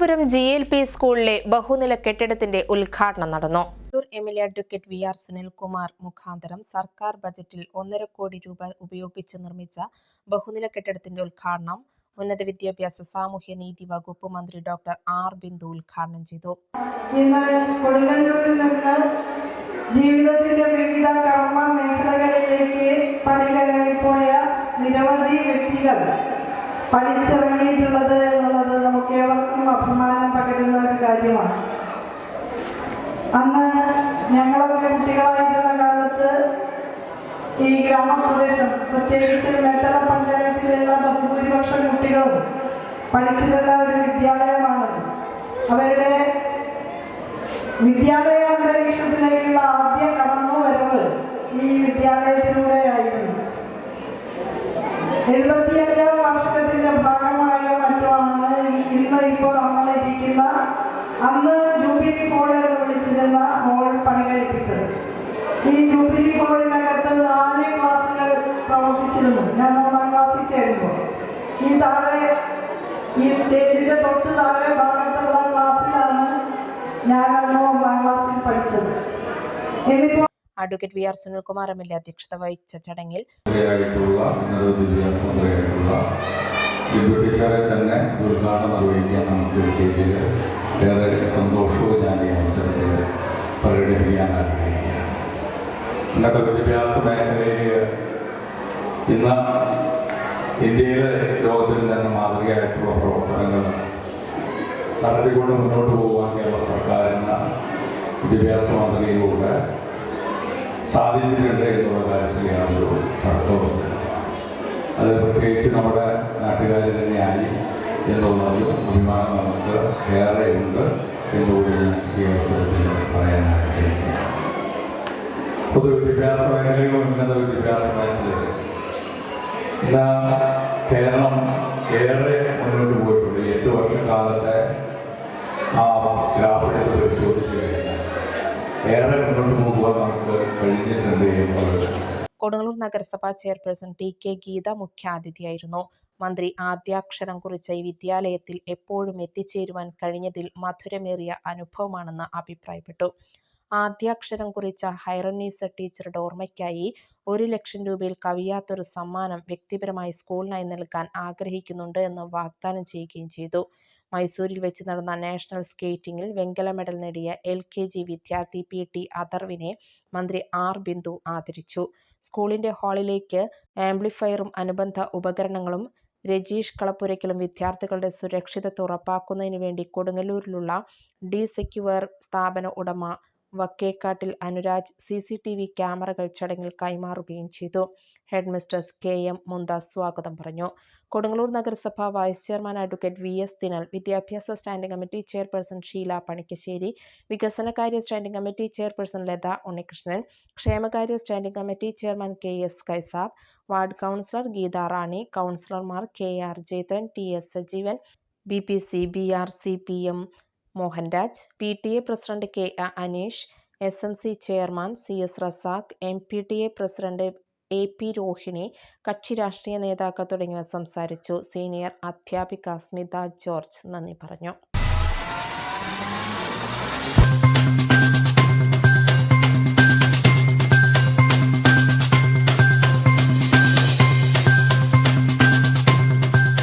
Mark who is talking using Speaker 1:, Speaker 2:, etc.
Speaker 1: Thiruvananthapuram G L P സ്കൂളിലെ ബഹുനില കെട്ടിടത്തിന്റെ ഉദ്ഘാടനം നടന്നു. M L A advocate V R Sunilkumar മുഖാന്തരം സർക്കാർ ബജറ്റിൽ ഒന്നര കോടി രൂപ ഉപയോഗിച്ച് നിർമ്മിച്ച ബഹുനില കെട്ടിടത്തിന്റെ ഉദ്ഘാടനം ഉന്നത വിദ്യാഭ്യാസ സാമൂഹ്യ നീതി വകുപ്പ് മന്ത്രി ഡോക്ടർ ആർ ബിന്ദു ഉദ്ഘാടനം ചെയ്തു.
Speaker 2: ഇന്ന് കൊടുങ്ങല്ലൂരിൽ നിന്ന് ജീവിതത്തിന്റെ വിവിധ കർമ്മ മേഖലകളിലേക്ക് പോയ നിരവധി വ്യക്തികൾ പഠിച്ചിറങ്ങിയിട്ടുള്ളത് എന്നുള്ളത് നമുക്ക് ഏവർക്കും അഭിമാനം പകരുന്ന ഒരു കാര്യമാണ്. അന്ന് ഞങ്ങളൊക്കെ കുട്ടികളായിരുന്ന കാലത്ത് ഈ ഗ്രാമപ്രദേശം പ്രത്യേകിച്ച് മേത്തല പഞ്ചായത്തിലുള്ള ബഹുഭൂരിപക്ഷം കുട്ടികളും പഠിച്ചിട്ടുള്ള ഒരു വിദ്യാലയമാണ്. അവരുടെ വിദ്യാലയ അന്തരീക്ഷത്തിലേക്കുള്ള ആദ്യ കടന്നു വരവ് ഈ വിദ്യാലയത്തിലൂടെ വിദ്യാലയത്തിലൂടെയായിരുന്നു. എഴുപത്തിയഞ്ചാം ഇന്ന് ഇപ്പോൾ നമ്മളിരിക്കുന്ന അന്ന് ജൂബിലി കോൾ എന്ന് വിളിച്ചിരുന്ന മോൾ പണി കഴിപ്പിച്ചത്. ഈ ജൂബിലി ഹോളിനകത്ത് നാല് ക്ലാസ്സുകൾ പ്രവർത്തിച്ചിരുന്നു. ഞാൻ ഒന്നാം ക്ലാസ്സിൽ ചേരുമ്പോൾ. ഈ താഴെ ഈ സ്റ്റേജിന്റെ തൊട്ട് താഴെ ഭാഗത്തുള്ള ക്ലാസ്സിലാണ് ഞാൻ അന്ന് ഒന്നാം ക്ലാസ്സിൽ പഠിച്ചത്. എന്നിപ്പോ
Speaker 1: advocate V R Sunilkumar M L A അധ്യക്ഷത വഹിച്ച ചടങ്ങിൽ
Speaker 3: ടീച്ചറെ തന്നെ ഉദ്ഘാടനം നിർവഹിക്കാൻ നമുക്ക് കിട്ടിയതിൽ ഏറെ സന്തോഷവും ഞാൻ ഈ അവസരത്തിൽ പ്രകടിപ്പിക്കാൻ ആഗ്രഹിക്കുകയാണ്. ഇന്നത്തെ വിദ്യാഭ്യാസ മേഖലയിൽ ഇന്ന് ഇന്ത്യയിലെ ലോകത്തിൽ തന്നെ മാതൃകയായിട്ടുള്ള പ്രവർത്തനങ്ങൾ നടത്തിക്കൊണ്ട് മുന്നോട്ട് പോകാൻ കേരള സർക്കാരിന് വിദ്യാഭ്യാസ മന്ത്രിയിലൂടെ സാധിച്ചിട്ടുണ്ട് എന്നുള്ള കാര്യത്തിൽ യാതൊരു തർക്കവുമില്ല. അത് പ്രത്യേകിച്ച് നമ്മുടെ നാട്ടുകാർ തന്നെയായി എന്നുള്ളതിൽ അഭിമാനം നമുക്ക് ഏറെ ഉണ്ട് എന്നുകൂടി ഞാൻ ഈ അവസരത്തിൽ ആഗ്രഹിക്കുന്നു പൊതുവിദ്യാഭ്യാസ മേഖലയിലും ഉന്നത വിദ്യാഭ്യാസ മേഖലയിലും ഇന്ന് കേരളം ഏറെ മുന്നോട്ട് പോയിട്ടുണ്ട്. എട്ട് വർഷക്കാലത്തെ ആ ഗ്രാഫിനെ പരിശോധിച്ച് കഴിഞ്ഞാൽ ഏറെ മുന്നോട്ട് പോകുവാൻ നമുക്ക് കഴിഞ്ഞിട്ടുണ്ട് എന്നുള്ളത്
Speaker 1: കൊടുങ്ങല്ലൂർ നഗരസഭാ ചെയർപേഴ്സൺ ടി കെ ഗീത മുഖ്യാതിഥിയായിരുന്നു. മന്ത്രി ആദ്യാക്ഷരം കുറിച്ച ഈ വിദ്യാലയത്തിൽ എപ്പോഴും എത്തിച്ചേരുവാൻ കഴിഞ്ഞതിൽ മധുരമേറിയ അനുഭവമാണെന്ന് അഭിപ്രായപ്പെട്ടു. ആദ്യാക്ഷരം കുറിച്ച ഹൈറനീസ ടീച്ചറുടെ ഓർമ്മയ്ക്കായി ഒരു ലക്ഷം രൂപയിൽ കവിയാത്തൊരു സമ്മാനം വ്യക്തിപരമായി സ്കൂളിനായി നൽകാൻ ആഗ്രഹിക്കുന്നുണ്ട് എന്ന് വാഗ്ദാനം ചെയ്യുകയും ചെയ്തു. മൈസൂരിൽ വെച്ച് നടന്ന നാഷണൽ സ്കേറ്റിംഗിൽ വെങ്കല മെഡൽ നേടിയ എൽ കെ ജി വിദ്യാർത്ഥി പി ടി അഥർവിനെ മന്ത്രി ആർ ബിന്ദു ആദരിച്ചു. സ്കൂളിന്റെ ഹാളിലേക്ക് ആംപ്ലിഫയറും അനുബന്ധ ഉപകരണങ്ങളും രജീഷ് കളപ്പുരയ്ക്കലും വിദ്യാർത്ഥികളുടെ സുരക്ഷിതത്വം ഉറപ്പാക്കുന്നതിന് വേണ്ടി കൊടുങ്ങല്ലൂരിലുള്ള ഡി സെക്യുവർ സ്ഥാപന ഉടമ വക്കേക്കാട്ടിൽ Anuraj C C T V ക്യാമറകൾ ചടങ്ങിൽ കൈമാറുകയും ചെയ്തു. ഹെഡ് കെ എം മുന്താസ് സ്വാഗതം പറഞ്ഞു. കൊടുങ്ങല്ലൂർ നഗരസഭ vice chairman advocate V S Dinal വിദ്യാഭ്യാസ standing committee chairperson Sheela Panikkassery വികസനകാര്യ standing committee chairperson Latha Unnikrishnan ക്ഷേമകാര്യ standing committee chairman K S Kaisab ward councillor Geetha Rani കൗൺസിലർമാർ K R Jayathran T S Sajeevan B P C B R C P M Mohanraj P T A president K A Aneesh S M C chairman C S Razak M P T A president A P Rohini കക്ഷി രാഷ്ട്രീയ നേതാക്കൾ തുടങ്ങിയവർ സംസാരിച്ചു. Senior അധ്യാപിക Smitha George നന്ദി പറഞ്ഞു.